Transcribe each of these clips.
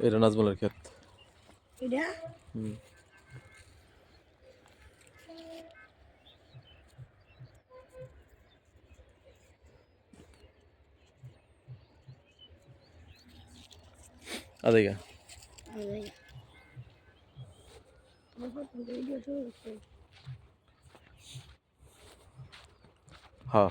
এটা নাজমুলের ক্ষেত এটা হুম আদেগা আদেগা हाँ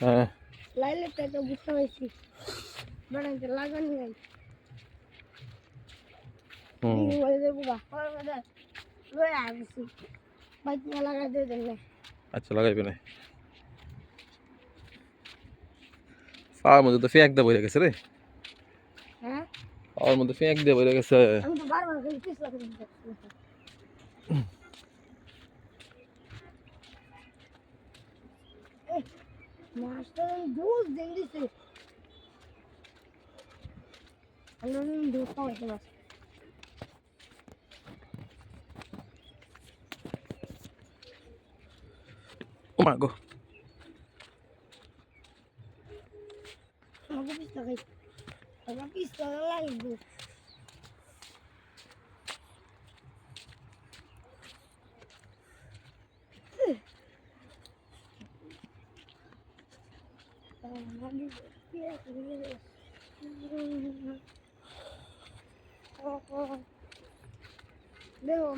হ্যাঁ লাইলে তো একটা বুঝতে পারছি বেড়াইতে লাগানি নাই হুম বলে দেবো গা পরে বলে লয়ে আসছি বাইক না লাগাই দিয়ে দেন আচ্ছা লাগাইবে না পাওয়ার মধ্যে তো ফেঁক দিয়ে বইরে গেছে রে হ্যাঁ পাওয়ার মধ্যে ফেঁক দিয়ে বইরে গেছে আমি তো বারবার খালি মাস্টার দুধ দিন দিছে। আমি দুধ খাওয়াইতে পারছি ও মা গো। আমাকে পিস লাগাই আমার পিস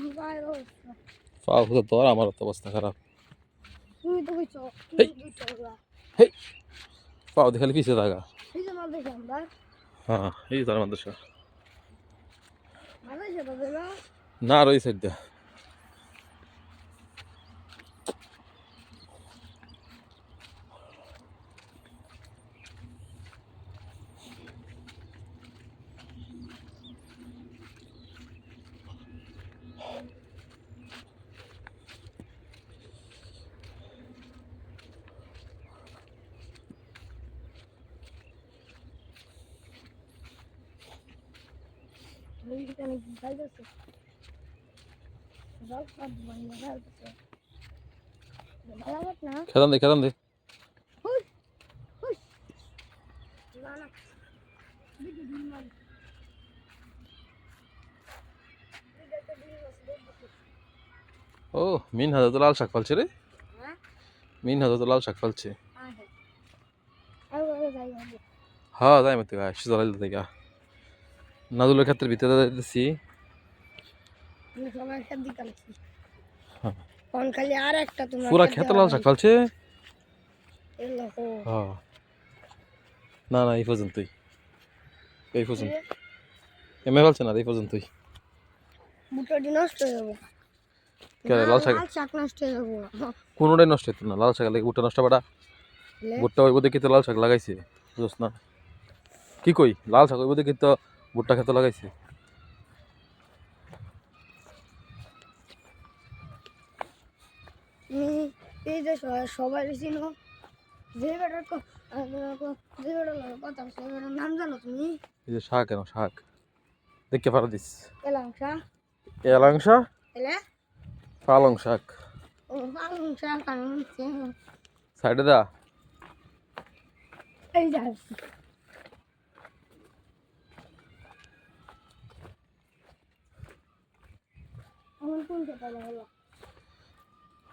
মোবাইল পাওয়ার হতো আমার অবস্থা খারাপ। পাও দেখালি পিছিয়ে থাকা হ্যাঁ এই তার মাদ্রাসা। না না আর ওই সাইড দিয়া তুমি কি জানি কি খাইতেছে জল খাব বানিয়ে খাইতেছে ভালো লাগে না খেতাম দে খেতাম দে ও মিন হাজার তো লাল শাক ফালছে রে। হ্যাঁ? মিন হাজার তো লাল শাক ফালছে হ্যাঁ যাই মতে গা সিজা লাইল দেখা নাজুলের ক্ষেত্রে ভিতরে যাইতেছি হ্যাঁ। পুরা খেতে লাল শাক ফালছে? হ্যাঁ। না না এই পর্যন্তই। এই পর্যন্ত। এমএ ফালছে না এই পর্যন্তই। বুটোটি হয়ে লাল শাক? হয়ে কোনোটাই নষ্ট হইতো না লাল শাক লাগে ভুট্টা নষ্ট বাড়া লে, ভুট্টা ওই কিন্তু লাল শাক লাগাইছে বুঝছ না? কি কই? লাল শাক ওই বোধে কিন্তু ভুট্টা খেতে লাগাইছে। এই যে সবাই চিনো যে বেটার ক- যে বেটার কথা সে বেটার নাম জানো তুমি? এই যে শাক শাক। দেখে পারা দিস। এলাংশা এলে? পালং শাক। ও পালংসা কারণ সাইডে দা। এই যাচ্ছি আমার কোন খেতে হলো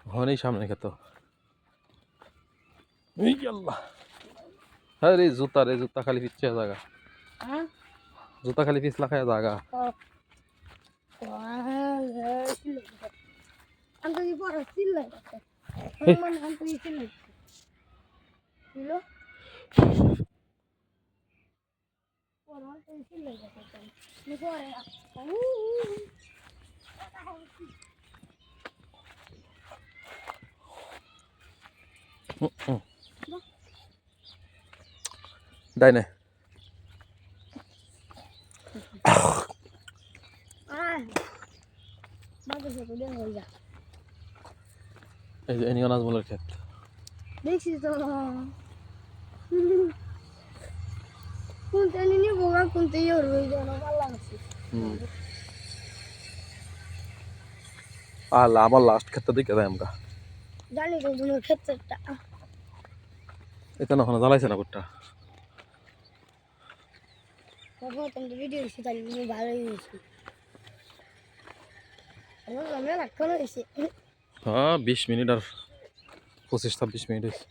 হনেই সামনে খেত এই আল্লাহ হ্যাঁ রে জুতা রে জুতা খালি পিচ্ছে জায়গা হ্যাঁ জুতা খালি পিছলা খায় জায়গা అంత ได้ไหน এই যে এনিগা নাজমুলের ক্ষেত দেখছি তো। কোন তেনি নিবো কোন তেই হয়ে যাবে ভালো লাগছে আল্লাহ আমার লাস্ট ক্ষেতটা দিকে দেয় আমরা জানি তো তোমার ক্ষেত্রটা। এটা না ওখানে জ্বালাইছে না কুটটা ভিডিও দিচ্ছি তাহলে ভালোই হয়েছি। হ্যাঁ বিশ মিনিট আর পঁচিশ ছাব্বিশ মিনিট হয়েছে।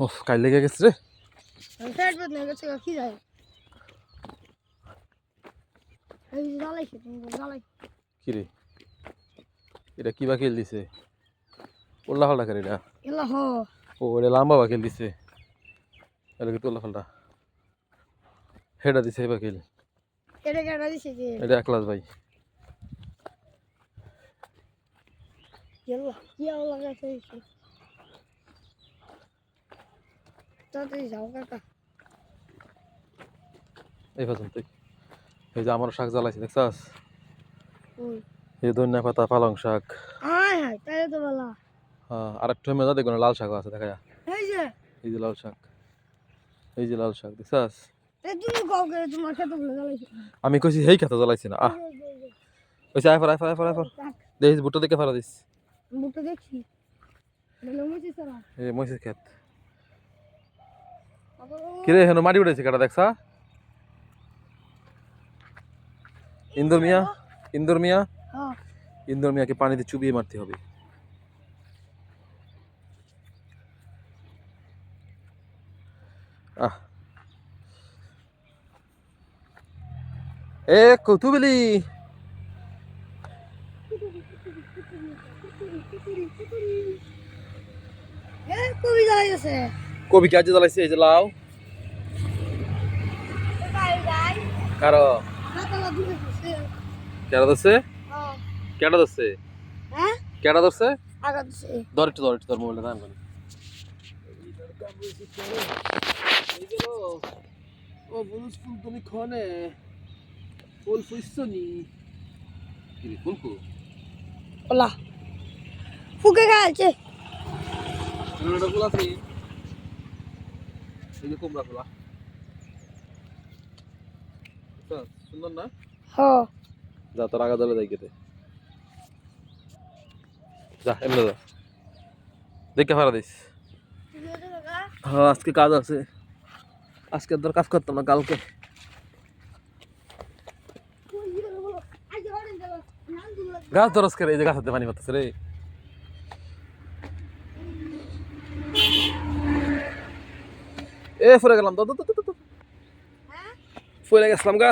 ও কাল লেগে গেছে রে। কি রে? এটা কি বা খেল দিছে? উল্লা ফাল্টা করে এটা? ও এটা লাম্বা বা খেল দিছে? এটা কি উল্লা ফাল্টা হেডা দিছে বা খেল। এটা কেটে দিছে যে? এটা একলাস ভাই। কি আলো লাগাইছে দিছে তাড়াতাড়ি যাও কাকা। এই পর্যন্ত এই যে আমার শাক জ্বালাইছে দেখছাস? ওই। এই ধনিয়া পাতা পালং শাক। আর একটু মেজা দেখো লাল শাকও আছে দেখা এই যে। এই যে লাল শাক। এই যে লাল শাক দেখছাস? আমি কইছি হেই খেতে জ্বালাইছি না আহ। কইছি আয় ফর আয় ফর আয় ফর আয় ফর। দেখিস বুটটা দেখে ফেরা দিস। বুকটা দেখছি। এই মহিষের ক্ষেত। কিরে হেন মাটি উঠেছে কাটা দেখছা? ইন্দুর মিয়া ইন্দুর মিয়া। ইন্দুর মিয়াকে পানিতে চুবিয়ে মারতে হবে। আহ। এ কৌতুবলি কবি জ্বালাইছে কবি কে জ্বালাইছে এই যে গাই কারও দুলে দিছে? কেডা ধরছে? হ্যাঁ? কেডা হ্যাঁ আগা দিছে ধর একটু ধর একটু তোর মোবাইলটা দাম করি ও বুলুস ফুল তুমি খনে ফুল ফুইছনি কি ফুলকু ওলা। ফুকে গাছে। এটা ফুল আছে। এই যে কুমড়া ফুলা আচ্ছা, সুন্দর না? হ। যা তোর আগা দলে যাই কেটে। যা এমনি যা দেখে ফারা দিস। হ্যাঁ আজকে কাজ আছে। আজকে তোর কাজ করতাম না কালকে। গাছ দরস করে এই যে গাছতে পানি পাতাছে রে। এ ফুরে গেলাম তো ফুরে গেছিলাম গা।